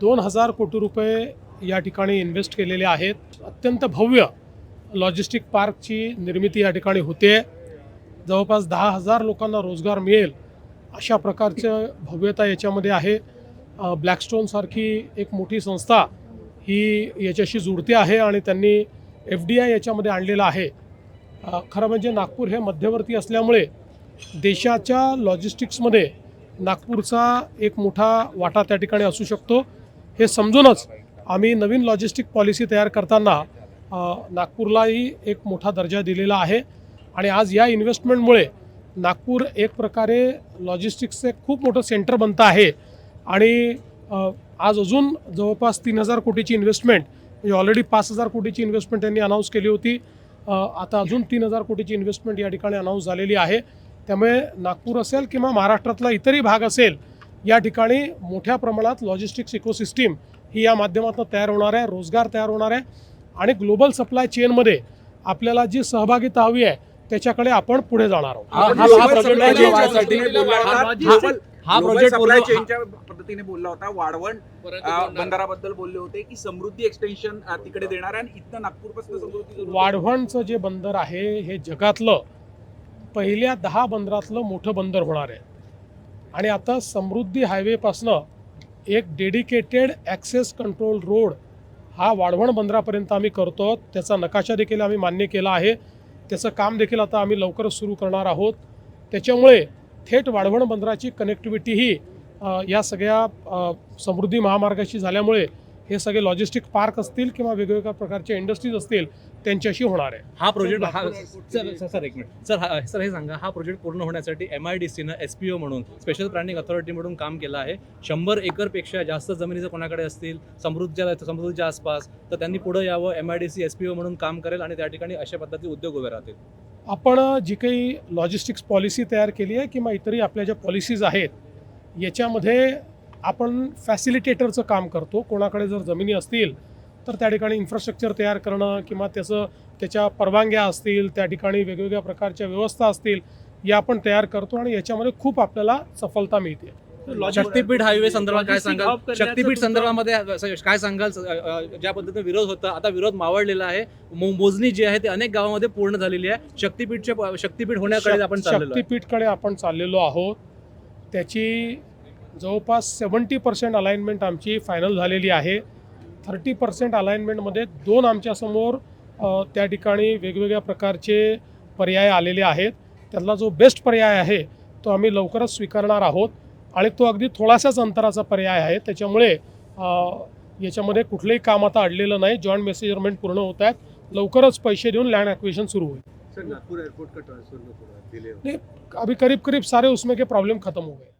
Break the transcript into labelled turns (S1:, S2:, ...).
S1: दोन हजार कोटी रुपये या ठिकाणी इन्व्हेस्ट केलेले आहेत. अत्यंत भव्य लॉजिस्टिक पार्कची निर्मिती या ठिकाणी होते. जवळपास दहा हजार लोकांना रोजगार मिळेल अशा प्रकारचं भव्यता याच्यामध्ये आहे. ब्लॅकस्टोनसारखी एक मोठी संस्था ही याच्याशी जुडते आहे आणि त्यांनी एफ डी आय याच्यामध्ये आणलेलं आहे. खरं म्हणजे नागपूर हे मध्यवर्ती असल्यामुळे देशाच्या लॉजिस्टिक्समध्ये नागपूरचा एक मोठा वाटा त्या ठिकाणी असू शकतो. हे समजूनच आम्ही नवीन लॉजिस्टिक पॉलिसी तयार करताना नागपूरलाही एक मोठा दर्जा दिलेला आहे. आणि आज या इन्व्हेस्टमेंटमुळे नागपूर एक प्रकारे लॉजिस्टिक्सचे खूप मोठं सेंटर बनतं आहे. आणि आज अजून जवळपास तीन हजार कोटीची इन्व्हेस्टमेंट म्हणजे ऑलरेडी पाच हजार कोटीची इन्व्हेस्टमेंट त्यांनी अनाऊन्स केली होती. आता अजून तीन हजार कोटीची इन्व्हेस्टमेंट या ठिकाणी अनाऊन्स झालेली आहे. त्यामुळे नागपूर असेल किंवा महाराष्ट्रातला इतरही भाग असेल या ठिकाणी मोठ्या प्रमाणात लॉजिस्टिक्स इकोसिस्टीम ही या माध्यमातून तयार होणार आहे रोजगार तयार होणार आहे. आणि ग्लोबल सप्लाय चेनमध्ये आपल्याला जी सहभागिता हवी आहे त्याच्याकडे आपण पुढे जाणार आहोत.
S2: हा- प्रोजेक्ट पूर्ण
S3: chainच्या पद्धतीने बोलला होता. वाढवण बंदराबद्दल बोलले होते की समृद्धी एक्सटेन्शन तिकडे देणार आहे आणि इथनं नागपूरपासून समृद्धी
S1: वाढवणचं जे बंदर आहे हे जगातलं पहिल्या दहा बंदरातलं मोठं बंदर होणार आहे. आणि आता समृद्धी हायवेपासनं एक डेडिकेटेड ॲक्सेस कंट्रोल रोड हा वाढवण बंदरापर्यंत आम्ही करतो त्याचा नकाशा देखील आम्ही मान्य केला आहे. त्याचं काम देखील आता आम्ही लवकरच सुरू करणार आहोत. त्याच्यामुळे थेट वाढवण बंदराची कनेक्टिव्हिटी ही या सगळ्या समृद्धी महामार्गाशी झाल्यामुळे हे सगळे लॉजिस्टिक पार्क असतील किंवा वेगवेगळ्या प्रकारच्या इंडस्ट्रीज असतील त्यांच्याशी होणार आहे.
S2: हा प्रोजेक्ट हा सर सर- सर एक मिनिट सर हा सर हे सांगा हा प्रोजेक्ट पूर्ण होण्यासाठी एम आय डी सीनं एस पी ओ म्हणून स्पेशल प्लॅनिंग अथॉरिटी म्हणून काम केलं आहे. शंभर एकरपेक्षा जास्त जमिनी जर कोणाकडे असतील? समृद्धीच्या समृद्धीच्या आसपास. तर त्यांनी पुढे यावं M I D C S P O म्हणून काम करेल आणि त्या ठिकाणी अशा पद्धतीचे उद्योग उभे राहतील.
S1: आपण जी काही लॉजिस्टिक्स पॉलिसी तयार केली आहे किंवा इतरही आपल्या ज्या पॉलिसीज आहेत याच्यामध्ये आपण फॅसिलिटेटरचं काम करतो. कोणाकडे जर जमिनी असतील तर त्या ठिकाणी इन्फ्रास्ट्रक्चर तयार करणं किंवा त्याचं त्याच्या परवानग्या असतील त्या ठिकाणी वेगवेगळ्या प्रकारच्या व्यवस्था असतील या आपण तयार करतो आणि याच्यामध्ये खूप आपल्याला सफलता मिळते.
S2: शक्तीपीठ हायवे संदर्भात काय सांगाल? शक्तीपीठ संदर्भामध्ये काय सांगाल? ज्या पद्धतीने विरोध होता आता विरोध मावळलेला आहे. मोजणी जी आहे ती अनेक गावामध्ये पूर्ण झालेली आहे. शक्तीपीठच्या शक्तीपीठ होण्याकडे आपण
S1: शक्तीपीठकडे आपण चाललेलो आहोत. त्याची जवळपास सेवन्टी पर्सेंट अलाइनमेंट आमची फायनल झालेली आहे. थर्टी पर्सेंट अलाइनमेंटमध्ये दोन आमच्यासमोर त्या ठिकाणी वेगवेगळ्या प्रकारचे पर्याय आलेले आहेत. त्यातला जो बेस्ट पर्याय आहे तो आम्ही लवकरच स्वीकारणार आहोत. आणि तो अगदी थोडासाच अंतराचा पर्याय आहे. त्याच्यामुळे याच्यामध्ये कुठलंही काम आता अडलेलं नाही. जॉईंट मेसेजरमेंट पूर्ण होत आहेत. लवकरच पैसे देऊन लँड ॲक्विशन सुरू होईल.
S4: सर नागपुर एयरपोर्ट का ट्रांसफर
S1: अभी करीब करीब सारे उसमें के प्रॉब्लम खत्म हो गए.